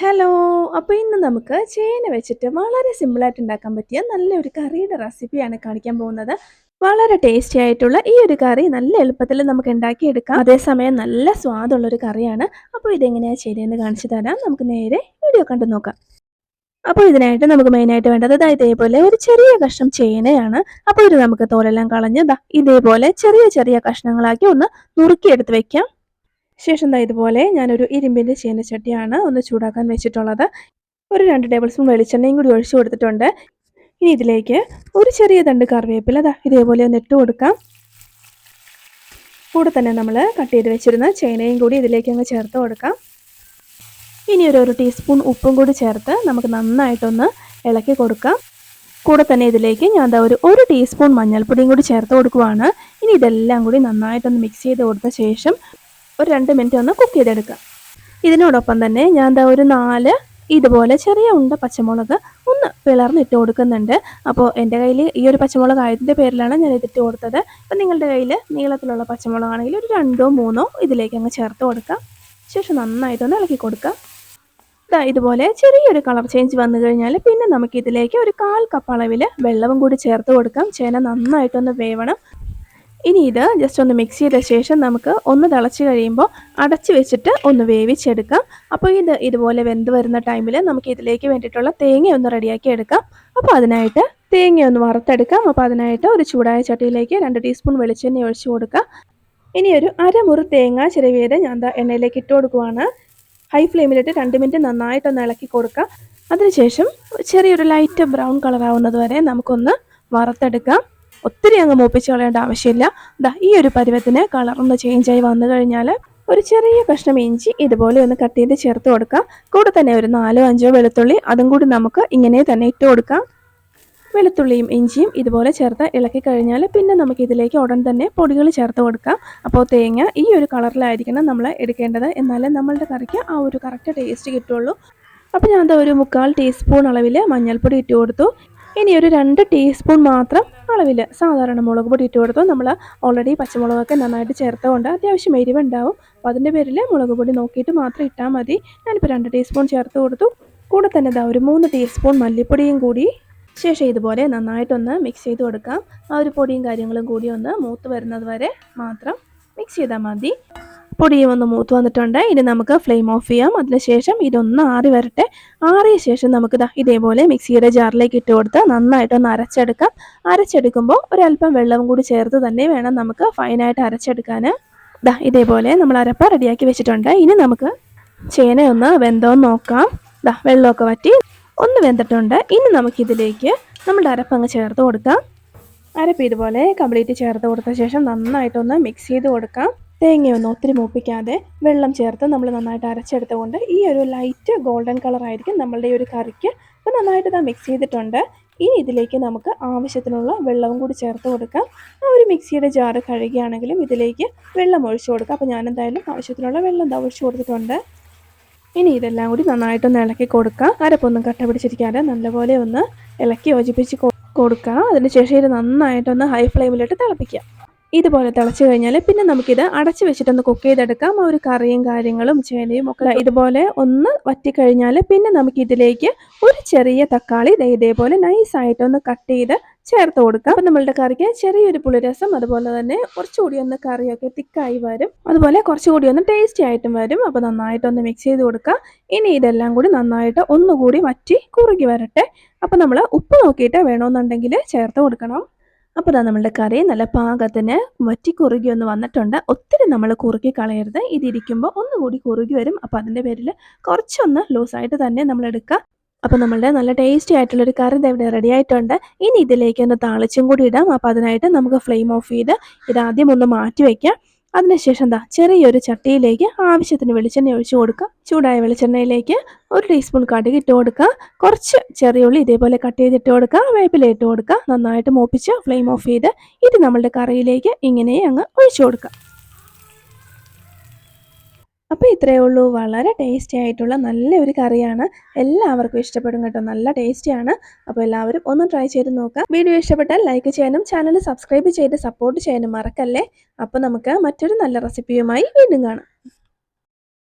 Hello അപ്പോൾ ഇന്ന് നമുക്ക് ചേന വെച്ചിട്ട് വളരെ സിമ്പിളായിട്ട് ഉണ്ടാക്കാൻ പറ്റിയ നല്ലൊരു കറിയുടെ റെസിപ്പിയാണ് കാണിക്കാൻ പോകുന്നത്. വളരെ ടേസ്റ്റി ആയിട്ടുള്ള ഈ ഒരു കറി നല്ല എളുപ്പത്തിൽ നമുക്ക് ഉണ്ടാക്കിയെടുക്കാം. അതേസമയം നല്ല സ്വാദുള്ളൊരു കറിയാണ്. അപ്പോൾ ഇതെങ്ങനെയാണ് ചെയ്തതെന്ന് കാണിച്ചു തരാം. നമുക്ക് നേരെ വീഡിയോ കണ്ടു നോക്കാം. അപ്പോൾ ഇതിനായിട്ട് നമുക്ക് മെയിനായിട്ട് വേണ്ടത് ഇതാ ഇതേപോലെ ഒരു ചെറിയ കഷ്ണം ചേനയാണ്. അപ്പോൾ ഇത് നമുക്ക് തോലെല്ലാം കളഞ്ഞ് ഇതേപോലെ ചെറിയ ചെറിയ കഷ്ണങ്ങളാക്കി ഒന്ന് നുറുക്കിയെടുത്ത് വെക്കാം. ശേഷം ദാ ഇതുപോലെ ഞാനൊരു ഇരുമ്പിന്റെ ചീനച്ചട്ടിയാണ് ഒന്ന് ചൂടാക്കാൻ വെച്ചിട്ടുള്ളത്. ഒരു രണ്ട് ടേബിൾ സ്പൂൺ വെളിച്ചെണ്ണയും കൂടി ഒഴിച്ചു കൊടുത്തിട്ടുണ്ട്. ഇനി ഇതിലേക്ക് ഒരു ചെറിയ തണ്ട് കറിവേപ്പില ദാ ഇതേപോലെ ഒന്ന് ഇട്ട് കൊടുക്കാം. കൂടെ തന്നെ നമ്മൾ കട്ട് ചെയ്ത് വെച്ചിരുന്ന ചേനയും കൂടി ഇതിലേക്ക് അങ്ങ് ചേർത്ത് കൊടുക്കാം. ഇനി ഒരു ഒരു ടീസ്പൂൺ ഉപ്പും കൂടി ചേർത്ത് നമുക്ക് നന്നായിട്ടൊന്ന് ഇളക്കി കൊടുക്കാം. കൂടെ തന്നെ ഇതിലേക്ക് ഞാൻ എന്താ ഒരു ഒരു ടീസ്പൂൺ മഞ്ഞൾപ്പൊടിയും കൂടി ചേർത്ത് കൊടുക്കുവാണ്. ഇനി ഇതെല്ലാം കൂടി നന്നായിട്ടൊന്ന് മിക്സ് ചെയ്ത് കൊടുത്ത ശേഷം ഒരു രണ്ട് മിനിറ്റ് ഒന്ന് കുക്ക് ചെയ്തെടുക്കുക ഇതിനോടൊപ്പം തന്നെ ഞാൻ എന്താ ഒരു നാല് ഇതുപോലെ ചെറിയ ഉണ്ട പച്ചമുളക് ഒന്ന് പിളർന്നിട്ട് കൊടുക്കുന്നുണ്ട്. അപ്പോൾ എന്റെ കയ്യിൽ ഈ ഒരു പച്ചമുളക് ആയതിന്റെ പേരിലാണ് ഞാൻ ഇതിട്ട് കൊടുത്തത്. അപ്പം നിങ്ങളുടെ കയ്യിൽ നീളത്തിലുള്ള പച്ചമുളകാണെങ്കിൽ ഒരു രണ്ടോ മൂന്നോ ഇതിലേക്ക് അങ്ങ് ചേർത്ത് കൊടുക്കാം. ശേഷം നന്നായിട്ടൊന്ന് ഇളക്കി കൊടുക്കാം. ദാ ഇതുപോലെ ചെറിയൊരു കളർ ചേഞ്ച് വന്നു കഴിഞ്ഞാൽ പിന്നെ നമുക്ക് ഇതിലേക്ക് ഒരു കാൽ കപ്പ് അളവിൽ വെള്ളവും കൂടി ചേർത്ത് കൊടുക്കാം. ചേന നന്നായിട്ടൊന്ന് വേവണം. ഇനി ഇത് ജസ്റ്റ് ഒന്ന് മിക്സ് ചെയ്ത ശേഷം നമുക്ക് ഒന്ന് തിളച്ച് കഴിയുമ്പോൾ അടച്ച് വെച്ചിട്ട് ഒന്ന് വേവിച്ചെടുക്കാം. അപ്പോൾ ഇത് ഇതുപോലെ വെന്ത് വരുന്ന ടൈമിൽ നമുക്ക് ഇതിലേക്ക് വേണ്ടിയിട്ടുള്ള തേങ്ങ ഒന്ന് റെഡിയാക്കി എടുക്കാം. അപ്പോൾ അതിനായിട്ട് തേങ്ങ ഒന്ന് വറുത്തെടുക്കാം. അപ്പോൾ അതിനായിട്ട് ഒരു ചൂടായ ചട്ടിയിലേക്ക് രണ്ട് ടീസ്പൂൺ വെളിച്ചെണ്ണ ഒഴിച്ച് കൊടുക്കാം. ഇനി ഒരു അരമുറി തേങ്ങ ചിരവിയത് ഞാൻ എന്താ എണ്ണയിലേക്ക് ഇട്ട് കൊടുക്കുവാണ്. ഹൈ ഫ്ലെയിമിലിട്ട് രണ്ട് മിനിറ്റ് നന്നായിട്ടൊന്ന് ഇളക്കി കൊടുക്കാം. അതിനുശേഷം ചെറിയൊരു ലൈറ്റ് ബ്രൗൺ കളറാവുന്നത് വരെ നമുക്കൊന്ന് വറുത്തെടുക്കാം. ഒത്തിരി അങ്ങ് മൂപ്പിച്ച് കളയേണ്ട ആവശ്യമില്ല. ദാ ഈ ഒരു പരുവത്തിന് കളറൊന്ന് ചേഞ്ച് ആയി വന്നു കഴിഞ്ഞാൽ ഒരു ചെറിയ കഷ്ണം ഇഞ്ചി ഇതുപോലെ ഒന്ന് കട്ട് ചെയ്ത് ചേർത്ത് കൊടുക്കാം. കൂടെ തന്നെ ഒരു നാലോ അഞ്ചോ വെളുത്തുള്ളി അതും കൂടി നമുക്ക് ഇങ്ങനെ തന്നെ ഇട്ട് കൊടുക്കാം. വെളുത്തുള്ളിയും ഇഞ്ചിയും ഇതുപോലെ ചേർത്ത് ഇളക്കി കഴിഞ്ഞാൽ പിന്നെ നമുക്ക് ഇതിലേക്ക് ഉടൻ തന്നെ പൊടികൾ ചേർത്ത് കൊടുക്കാം. അപ്പോൾ തേങ്ങ ഈ ഒരു കളറിലായിരിക്കണം നമ്മൾ എടുക്കേണ്ടത്. എന്നാലേ നമ്മളുടെ കറിക്ക് ആ ഒരു കറക്റ്റ് ടേസ്റ്റ് കിട്ടുള്ളൂ. അപ്പോൾ ഞാൻ ഒരു മുക്കാൽ ടീസ്പൂൺ അളവിൽ മഞ്ഞൾപ്പൊടി ഇട്ട് കൊടുത്തു. ഇനി ഒരു രണ്ട് ടീസ്പൂൺ മാത്രം അളവിൽ സാധാരണ മുളക് പൊടി ഇട്ട് കൊടുത്തു നമ്മൾ ഓൾറെഡി പച്ചമുളകൊക്കെ നന്നായിട്ട് ചേർത്തുകൊണ്ട് അത്യാവശ്യം എരിവുണ്ടാവും. അപ്പോൾ അതിന്റെ പേരിൽ മുളക് പൊടി നോക്കിയിട്ട് മാത്രം ഇട്ടാൽ മതി. ഞാനിപ്പോൾ രണ്ട് ടീസ്പൂൺ ചേർത്ത് കൊടുത്തു. കൂടെ തന്നെ ഇതാ ഒരു മൂന്ന് ടീസ്പൂൺ മല്ലിപ്പൊടിയും കൂടി ശേഷം ഇതുപോലെ നന്നായിട്ടൊന്ന് മിക്സ് ചെയ്ത് കൊടുക്കാം. ആ ഒരു പൊടിയും കാര്യങ്ങളും കൂടി ഒന്ന് മൂത്ത് വരുന്നത് വരെ മാത്രം മിക്സ് ചെയ്താൽ മതി. പൊടിയും ഒന്ന് മൂത്ത് വന്നിട്ടുണ്ട്. ഇനി നമുക്ക് ഫ്ലെയിം ഓഫ് ചെയ്യാം. അതിനുശേഷം ഇതൊന്ന് ആറി വരട്ടെ. ആറിയ ശേഷം നമുക്ക് ഇതേപോലെ മിക്സിയുടെ ജാറിലേക്ക് ഇട്ട് കൊടുത്ത് നന്നായിട്ടൊന്ന് അരച്ചെടുക്കാം. അരച്ചെടുക്കുമ്പോൾ ഒരല്പം വെള്ളവും കൂടി ചേർത്ത് തന്നെ വേണം നമുക്ക് ഫൈനായിട്ട് അരച്ചെടുക്കാൻ ദാ ഇതേപോലെ നമ്മൾ അരപ്പ റെഡിയാക്കി വെച്ചിട്ടുണ്ട്. ഇനി നമുക്ക് ചേന ഒന്ന് വെന്തോ നോക്കാം. ദാ വെള്ളമൊക്കെ വറ്റി ഒന്ന് വെന്തിട്ടുണ്ട്. ഇനി നമുക്കിതിലേക്ക് നമ്മുടെ അരപ്പങ്ങ് ചേർത്ത് കൊടുക്കാം. അരപ്പ് ഇതുപോലെ കംപ്ലീറ്റ് ചേർത്ത് കൊടുത്ത ശേഷം നന്നായിട്ടൊന്ന് മിക്സ് ചെയ്ത് കൊടുക്കാം. തേങ്ങയൊന്നും ഒത്തിരി മൂപ്പിക്കാതെ വെള്ളം ചേർത്ത് നമ്മൾ നന്നായിട്ട് അരച്ചെടുത്തുകൊണ്ട് ഈ ഒരു ലൈറ്റ് ഗോൾഡൻ കളറായിരിക്കും നമ്മളുടെ ഈ ഒരു കറിക്ക്. അപ്പോൾ നന്നായിട്ട് ഇതാ മിക്സ് ചെയ്തിട്ടുണ്ട്. ഇനി ഇതിലേക്ക് നമുക്ക് ആവശ്യത്തിനുള്ള വെള്ളവും കൂടി ചേർത്ത് കൊടുക്കാം. ആ ഒരു മിക്സിയുടെ ജാറ് കഴുകിയാണെങ്കിലും ഇതിലേക്ക് വെള്ളം ഒഴിച്ചു കൊടുക്കാം. അപ്പോൾ ഞാൻ എന്തായാലും ആവശ്യത്തിനുള്ള വെള്ളം ഒഴിച്ചു കൊടുത്തിട്ടുണ്ട്. ഇനി ഇതെല്ലാം കൂടി നന്നായിട്ടൊന്ന് ഇളക്കി കൊടുക്കാം. അരപ്പൊന്നും കട്ട പിടിച്ചിരിക്കാതെ നല്ലപോലെ ഒന്ന് ഇളക്കി യോജിപ്പിച്ച് കൊടുക്കുക അതിനുശേഷം ഇത് നന്നായിട്ടൊന്ന് ഹൈ ഫ്ലെയിമിലിട്ട് തിളപ്പിക്കുക ഇതുപോലെ തിളച്ച് കഴിഞ്ഞാൽ പിന്നെ നമുക്കിത് അടച്ചു വെച്ചിട്ടൊന്ന് കുക്ക് ചെയ്തെടുക്കാം. ആ ഒരു കറിയും കാര്യങ്ങളും ചേനയും ഒക്കെ ഇതുപോലെ ഒന്ന് വറ്റിക്കഴിഞ്ഞാൽ പിന്നെ നമുക്ക് ഇതിലേക്ക് ഒരു ചെറിയ തക്കാളി ഇതേപോലെ നൈസായിട്ടൊന്ന് കട്ട് ചെയ്ത് ചേർത്ത് കൊടുക്കാം. അപ്പം നമ്മളുടെ കറിക്ക് ചെറിയൊരു പുളിരസം അതുപോലെ തന്നെ കുറച്ചുകൂടി ഒന്ന് കറിയൊക്കെ തിക്കായി വരും. അതുപോലെ കുറച്ചുകൂടി ഒന്ന് ടേസ്റ്റി ആയിട്ടും വരും. അപ്പോൾ നന്നായിട്ടൊന്ന് മിക്സ് ചെയ്ത് കൊടുക്കാം. ഇനി ഇതെല്ലാം കൂടി നന്നായിട്ട് ഒന്നുകൂടി വറ്റി കുറുകി വരട്ടെ. അപ്പം നമ്മൾ ഉപ്പ് നോക്കിയിട്ട് വേണമെന്നുണ്ടെങ്കിൽ ചേർത്ത് കൊടുക്കണം. അപ്പോൾ ഇതാ നമ്മളുടെ കറി നല്ല പാകത്തിന് വറ്റി കുറുകി ഒന്ന് വന്നിട്ടുണ്ട്. ഒത്തിരി നമ്മൾ കുറുക്കി കളയരുത്. ഇതിരിക്കുമ്പോൾ ഒന്നുകൂടി കുറുകി വരും. അപ്പോൾ അതിന്റെ പേരിൽ കുറച്ചൊന്ന് ലൂസായിട്ട് തന്നെ നമ്മൾ എടുക്കുക അപ്പോൾ നമ്മളുടെ നല്ല ടേസ്റ്റി ആയിട്ടുള്ളൊരു കറി ഇവിടെ റെഡി ആയിട്ടുണ്ട്. ഇനി ഇതിലേക്ക് ഒന്ന് താളിച്ചും കൂടി ഇടാം. അപ്പോൾ അതിനായിട്ട് നമുക്ക് ഫ്ലെയിം ഓഫ് ചെയ്ത് ഇതാദ്യം ഒന്ന് മാറ്റി വയ്ക്കാം അതിനുശേഷം എന്താ ചെറിയൊരു ചട്ടിയിലേക്ക് ആവശ്യത്തിന് വെളിച്ചെണ്ണ ഒഴിച്ചു കൊടുക്കുക. ചൂടായ വെളിച്ചെണ്ണയിലേക്ക് ഒരു ടീസ്പൂൺ കടുക് ഇട്ട് കൊടുക്കുക. കുറച്ച് ചെറിയ ഉള്ളി ഇതേപോലെ കട്ട് ചെയ്തിട്ട് കൊടുക്കുക. വേപ്പില ഇട്ട് കൊടുക്കുക. നന്നായിട്ട് മൂപ്പിച്ച് ഫ്ലെയിം ഓഫ് ചെയ്ത് ഇത് നമ്മളുടെ കറിയിലേക്ക് ഇങ്ങനെ അങ്ങ് ഒഴിച്ചു കൊടുക്കുക. അപ്പോൾ ഇത്രയേ ഉള്ളൂ. വളരെ ടേസ്റ്റി ആയിട്ടുള്ള നല്ല ഒരു കറിയാണ്. എല്ലാവർക്കും ഇഷ്ടപ്പെടും കേട്ടോ. നല്ല ടേസ്റ്റിയാണ് അപ്പോൾ എല്ലാവരും ഒന്ന് ട്രൈ ചെയ്ത് നോക്കാം. വീഡിയോ ഇഷ്ടപ്പെട്ടാൽ ലൈക്ക് ചെയ്യാനും ചാനൽ സബ്സ്ക്രൈബ് ചെയ്ത് സപ്പോർട്ട് ചെയ്യാനും മറക്കല്ലേ? അപ്പോൾ നമുക്ക് മറ്റൊരു നല്ല റെസിപ്പിയുമായി വീണ്ടും കാണാം.